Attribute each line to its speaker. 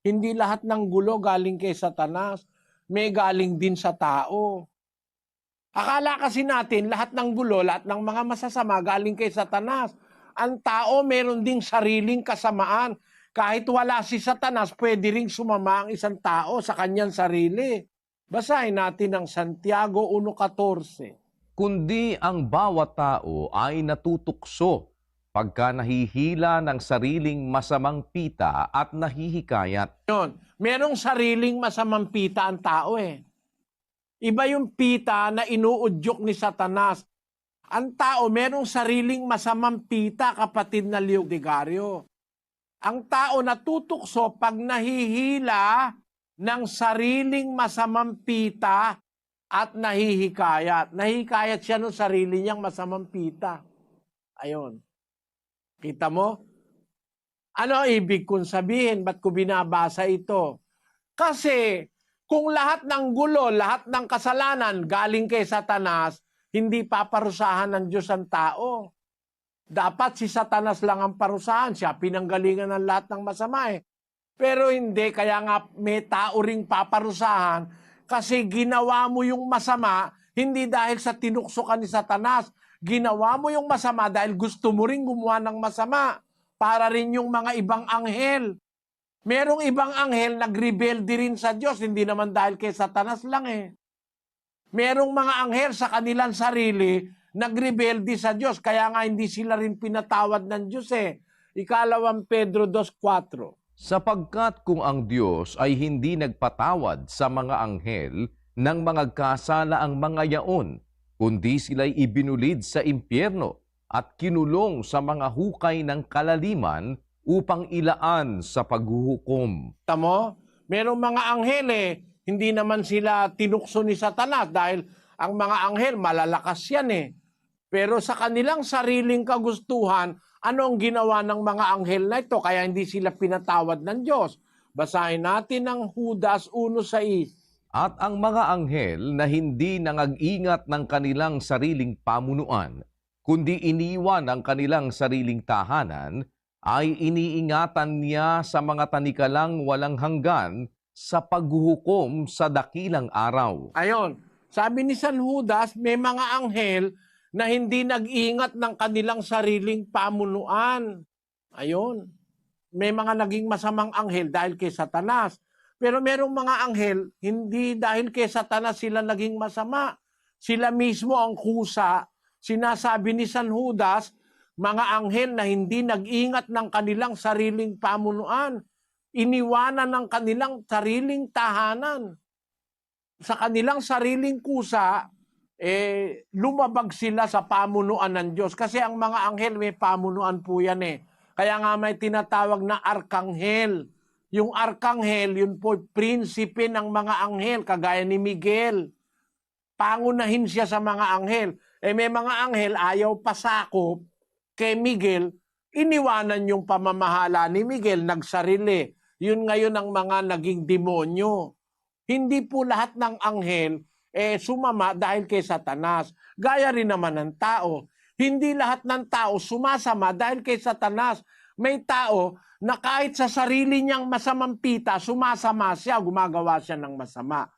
Speaker 1: Hindi lahat ng gulo galing kay Satanas. May galing din sa tao. Akala kasi natin lahat ng gulo, lahat ng mga masasama galing kay Satanas. Ang tao meron ding sariling kasamaan. Kahit wala si Satanas, pwede ring sumama ang isang tao sa kanyang sarili. Basahin natin ang Santiago 1.14.
Speaker 2: kundi ang bawat tao ay natutukso pagka nahihila ng sariling masamang pita at nahihikayat.
Speaker 1: Yun. Merong sariling masamang pita ang tao eh. Iba yung pita na inuudyok ni Satanas. Ang tao, merong sariling masamang pita, kapatid na Leodegario. Ang tao natutukso pag nahihila ng sariling masamang pita at nahihikayat. Nahihikayat siya ng sarili niyang masamang pita. Ayon. Kita mo? Ano ibig kong sabihin? Ba't ko binabasa ito? Kasi kung lahat ng gulo, lahat ng kasalanan galing kay Satanas, hindi paparusahan ng Diyos ang tao. Dapat si Satanas lang ang parusahan. Siya pinanggalingan ng lahat ng masama eh. Pero hindi, kaya nga may tao ring paparusahan kasi ginawa mo yung masama hindi dahil sa tinukso ka ni Satanas. Ginawa mo yung masama dahil gusto mo ring gumawa ng masama para rin yung mga ibang anghel. Merong ibang anghel nagrebelde rin sa Diyos, hindi naman dahil kay Satanas lang eh. Merong mga anghel sa kanilang sarili nagrebelde sa Diyos, kaya nga hindi sila rin pinatawad ng Diyos eh. Ikalawang Pedro 2.4.
Speaker 2: Sapagkat kung ang Diyos ay hindi nagpatawad sa mga anghel ng mga kasala ang mga yaon, kundi sila'y ibinulid sa impyerno at kinulong sa mga hukay ng kalaliman upang ilaan sa paghuhukom.
Speaker 1: Tamo, merong mga anghel eh, hindi naman sila tinukso ni Satanas dahil ang mga anghel malalakas yan eh. Pero sa kanilang sariling kagustuhan, ano ang ginawa ng mga anghel na ito? Kaya hindi sila pinatawad ng Diyos. Basahin natin ang Judas 1.6.
Speaker 2: At ang mga anghel na hindi nangag-ingat ng kanilang sariling pamunuan, kundi iniwan ang kanilang sariling tahanan, ay iniingatan niya sa mga tanikalang walang hanggan sa paghuhukom sa dakilang araw.
Speaker 1: Ayon, sabi ni San Judas, may mga anghel na hindi nag-ingat ng kanilang sariling pamunuan. Ayon, may mga naging masamang anghel dahil kay Satanas. Pero merong mga anghel, hindi dahil kay Satanas sila naging masama. Sila mismo ang kusa. Sinasabi ni San Judas, mga anghel na hindi nag-ingat ng kanilang sariling pamunuan. Iniwanan ng kanilang sariling tahanan. Sa kanilang sariling kusa, eh, lumabag sila sa pamunuan ng Diyos. Kasi ang mga anghel may pamunuan po yan eh. Kaya nga may tinatawag na arkanghel. Yung arkanghel, yun po, prinsipe ng mga anghel, kagaya ni Miguel. Pangunahin siya sa mga anghel. Eh may mga anghel, ayaw pasakop kay Miguel, iniwanan yung pamamahala ni Miguel, nagsarili. Yun ngayon ang mga naging demonyo. Hindi po lahat ng anghel eh, sumama dahil kay Satanas. Gaya rin naman ng tao. Hindi lahat ng tao sumasama dahil kay Satanas. May tao na kahit sa sarili niyang masamang pita, sumasama siya, gumagawa siya ng masama.